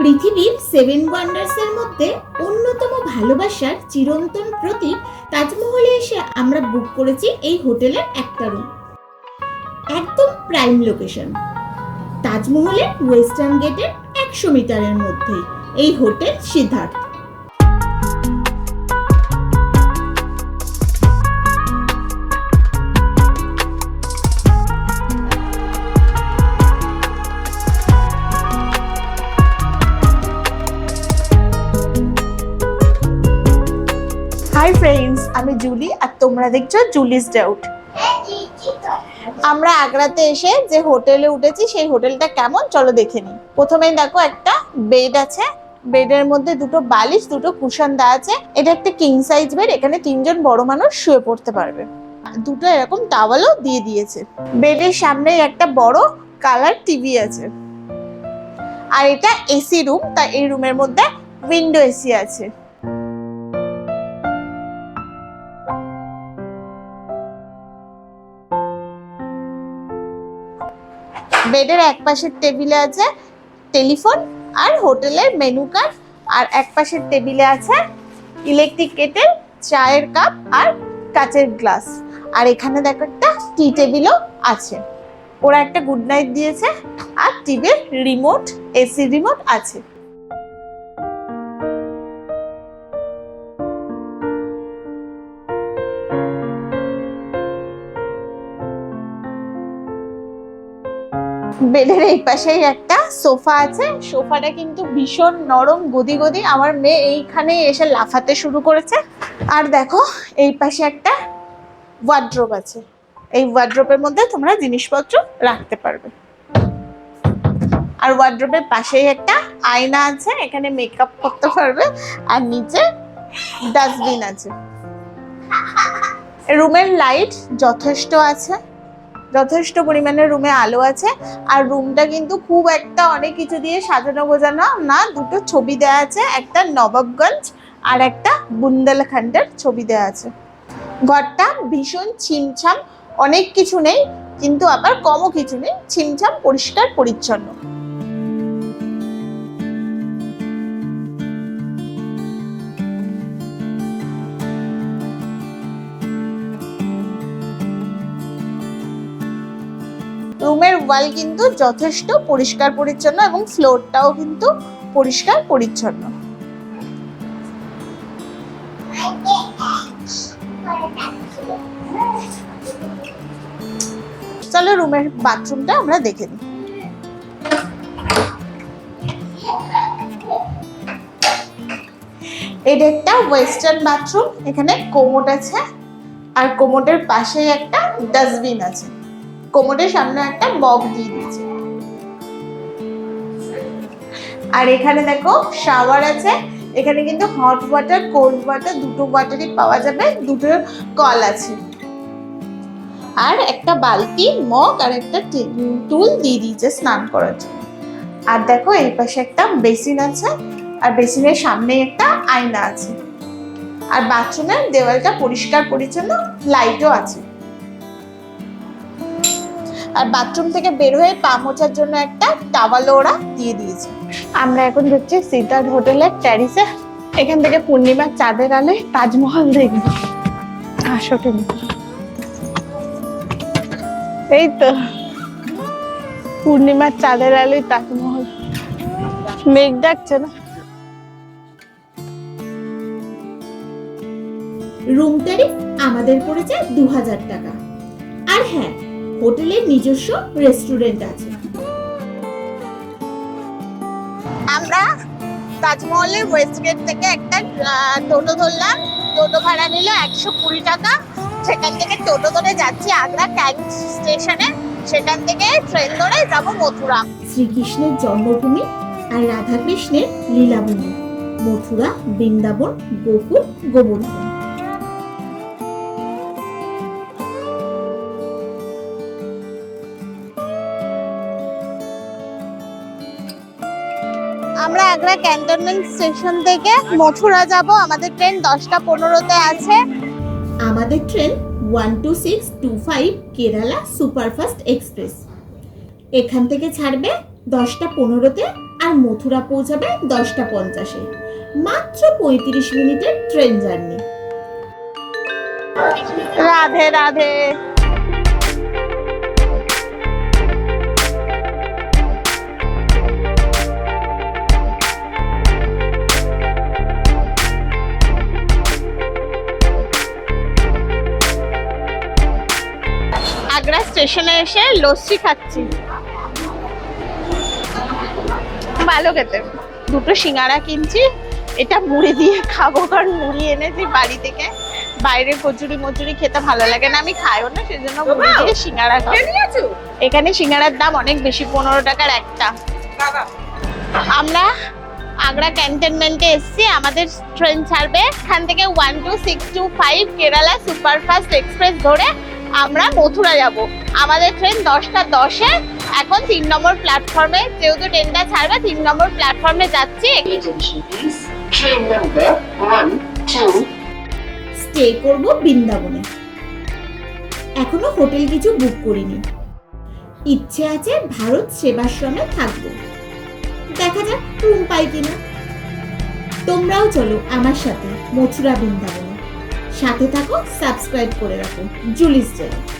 পৃথিবীর সেভেন ওয়ান্ডার্সের মধ্যে অন্যতম ভালোবাসার চিরন্তন প্রতীক তাজমহলে এসে আমরা বুক করেছি এই হোটেলের একটা রুম একদম প্রাইম লোকেশন তাজমহলের ওয়েস্টার্ন গেটের একশো মিটারের মধ্যেই। এই হোটেল সিদ্ধার্থ। হাই ফ্রেন্ডস আমি জুলি আর তোমরা দেখছ জুলিস ডাউট। আমরা আগ্রাতে এসে যে হোটেলে উঠেছি, সেই হোটেলটা কেমন? চলো দেখে নিই। প্রথমেই দেখো একটা বেড আছে। বেডের মধ্যে দুটো বালিশ, দুটো কুশন দেওয়া আছে। এটা একটা কিং সাইজ বেড এখানে তিনজন বড় মানুষ শুয়ে পড়তে পারবে। দুটো এরকম টাওয়ালও দিয়ে দিয়েছে। বেডের সামনে একটা বড় কালার টিভি আছে। আর এটা এসি রুম তা এই রুমের মধ্যে উইন্ডো এসি আছে। বেডের এক পাশের টেবিলে আছে টেলিফোন আর হোটেলের মেনু কার্ড। আর এক পাশের টেবিলে আছে ইলেকট্রিক কেটেল, চায়ের কাপ আর কাচের গ্লাস। আর এখানে দেখো একটা টি টেবিলও আছে। ওরা একটা গুড নাইট দিয়েছে। আর টিভির রিমোট, এসি রিমোট আছে। বেডের এই পাশেই একটা সোফা আছে। সোফাটা কিন্তু ভীষণ নরম, গদি গদি। আমার মেয়ে এইখানে এসে লাফাতে শুরু করেছে। আর দেখো, এই পাশে একটা ওয়ার্ড্রোব আছে। এই ওয়ার্ড্রোবের মধ্যে তোমরা জিনিসপত্র রাখতে পারবে। আর ওয়ার্ড্রোবের পাশেই একটা আয়না আছে, এখানে মেকআপ করতে পারবে। আর নিচে ডাস্টবিন আছে। রুমের লাইট যথেষ্ট আছে। যথেষ্ট পরিমাণে রুমে আলো আছে। আর রুমটা কিন্তু খুব একটা অনেক কিছু দিয়ে সাজানো গোজানো না, দুটো ছবি দেওয়া আছে, একটা নবাবগঞ্জ আর একটা বুন্দেলখণ্ডের ছবি দেওয়া আছে। ঘরটা ভীষণ ছিমছাম, অনেক কিছু নেই, কিন্তু আবার কমও কিছু নেই, ছিমছাম, পরিষ্কার, পরিচ্ছন্ন। রুমের ওয়াল কিন্তু যথেষ্ট পরিষ্কার পরিচ্ছন্ন এবং ফ্লোরটাও কিন্তু পরিষ্কার পরিচ্ছন্ন। চলো রুমের বাথরুমটা আমরা দেখে নিই। এটা একটা ওয়েস্টার্ন বাথরুম, এখানে কোমোট আছে, আর কোমোটের পাশেই একটা ডাস্টবিন আছে। কোমরের সামনে একটা মগ দিয়ে দিয়েছে আর এখানে দেখো শাওয়ার আছে। এখানে কিন্তু হট ওয়াটার কোল্ড ওয়াটার দুটো ওয়াটারই পাওয়া যাবে, দুটো কল আছে। আর একটা বালতি, মগ আর একটা টুল দিয়ে দিয়েছে স্নান করার জন্য। আর দেখো, এই পাশে একটা বেসিন আছে, আর বেসিনের সামনে একটা আয়না আছে। আর বাথরুমের দেওয়ালটা পরিষ্কার পরিচ্ছন্ন লাইটও আছে। আর বাথরুম থেকে বের হয়ে পা মোছার জন্য একটা টাওয়ালও ওরা দিয়ে দিয়েছে। আমরা এখন হচ্ছে সিদ্ধার্থ হোটেলের ট্যারিসে এখান থেকে পূর্ণিমার চাঁদের আলে তাজমহল দেখব। আসো তুমি। এই তো পূর্ণিমার চাঁদের আলোয় তাজমহল। মেঘ ডাকছে না? রুম ট্যারিফ আমাদের পড়েছে দু হাজার টাকা। আর হ্যাঁ হোটেলের নিজস্ব রেস্টুরেন্ট আছে। আমরা তাজমহলের ওয়েস্ট গেট থেকে একটা টোটো ধরলাম। টোটো ভাড়া নিল একশো কুড়ি টাকা। সেখান থেকে টোটো ধরে যাচ্ছি আগ্রা ক্যান্ট স্টেশনে। সেখান থেকে ট্রেন ধরে যাব মথুরা। শ্রীকৃষ্ণের জন্মভূমি আর রাধাকৃষ্ণের লীলাভূমি। মথুরা বৃন্দাবন গোকুল গোবর্ধন। আমরা আগ্রা ক্যান্টনমেন্ট স্টেশন থেকে মথুরা যাব। আমাদের ট্রেন দশটা পনেরোতে আছে। আমাদের train one two six two five Kerala superfast express. এখান থেকে ছাড়বে দশটা পনেরোতে আর মথুরা পৌঁছাবে দশটা পঞ্চাশে। মাত্র পঁয়ত্রিশ মিনিটের ট্রেন জার্নি। রাধে রাধে। স্টেশনে এসে লস্যি খাচ্ছি। ভালো খেতে। দুটো সিঙ্গারা কিনছি এটা মুড়ি দিয়ে খাব কারণ মুড়ি এনেছি বাড়ি থেকে। বাইরে কচুরি মচুরি খেতে ভালো লাগে না আমি খাইও না সেজন্য মুড়ি দিয়ে সিঙ্গারা খাব। এখানে সিঙ্গারার দাম অনেক বেশি পনেরো টাকার একটা। আমরা আগ্রা ক্যান্টনমেন্টে এসেছি আমাদের ট্রেন ছাড়বে। এখান থেকে one two six two five Kerala superfast express ধরে আমরা মথুরা যাব। আমাদের ট্রেন দশটা দশে এখন তিন নম্বর প্ল্যাটফর্মে যেহেতু ট্রেনটা ছাড়বে তিন নম্বর প্ল্যাটফর্মে যাচ্ছি। স্টে করব বৃন্দাবনে। এখনও হোটেল কিছু বুক করিনি। ইচ্ছে আছে ভারত সেবাশ্রমে থাকব। দেখা যাক রুম পাই কিনা। তোমরাও চলো আমার সাথে মথুরা বৃন্দাবনে। সাথে থাকো সাবস্ক্রাইব করে রাখো। জুলিস চ্যানেল